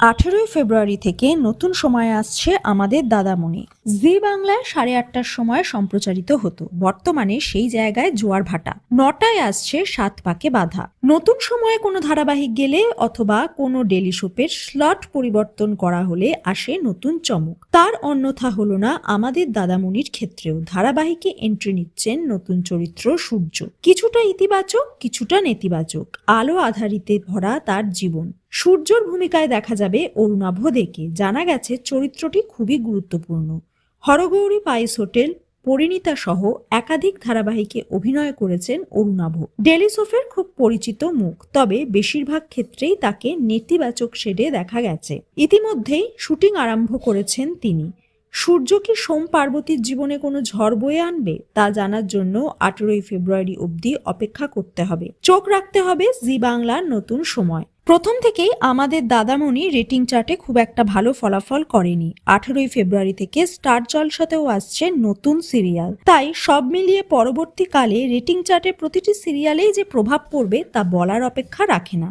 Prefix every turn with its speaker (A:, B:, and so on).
A: আঠেরোই ফেব্রুয়ারি থেকে নতুন সময় আসছে আমাদের দাদামণি। জি বাংলায় সাড়ে আটটার সময় সম্প্রচারিত হতো। বর্তমানে সেই জায়গায় জোয়ার ভাটা। নটায় আসছে সাত পাকে বাধা। নতুন সময়ে কোনো ধারাবাহিক গেলে অথবা কোনো ডেলি সোপের স্লট পরিবর্তন করা হলে আসে নতুন চমক। তার অন্যথা হলো না আমাদের দাদামণির ক্ষেত্রেও ধারাবাহিকে এন্ট্রি নিচ্ছেন নতুন চরিত্র সূর্য। কিছুটা ইতিবাচক, কিছুটা নেতিবাচক। আলো আধারিতে ভরা তার জীবন। সূর্যর ভূমিকায় দেখা যাবে অরুণাভ দেকে। জানা গেছে চরিত্রটি খুবই গুরুত্বপূর্ণ। হরগৌরী পাইস হোটেল, পরিণীতা সহ একাধিক ধারাবাহিকে অভিনয় করেছেন অরুণাভ। ডেলিসোফের খুব পরিচিত মুখ, তবে বেশিরভাগ ক্ষেত্রেই তাকে নেতিবাচক শেডে দেখা গেছে। ইতিমধ্যেই শুটিং আরম্ভ করেছেন তিনি। সূর্য কি সোম পার্বতীর জীবনে কোনো ঝড় বয়ে আনবে? তা জানার জন্য আঠেরোই ফেব্রুয়ারি অবধি অপেক্ষা করতে হবে। চোখ রাখতে হবে জি বাংলার নতুন সময়। প্রথম থেকেই আমাদের দাদামণি রেটিং চার্টে খুব একটা ভালো ফলাফল করেনি। আঠেরোই ফেব্রুয়ারি থেকে স্টার জলসাতেও আসছে নতুন সিরিয়াল। তাই সব মিলিয়ে পরবর্তীকালে রেটিং চার্টে প্রতিটি সিরিয়ালেই যে প্রভাব পড়বে তা বলার অপেক্ষা রাখে না।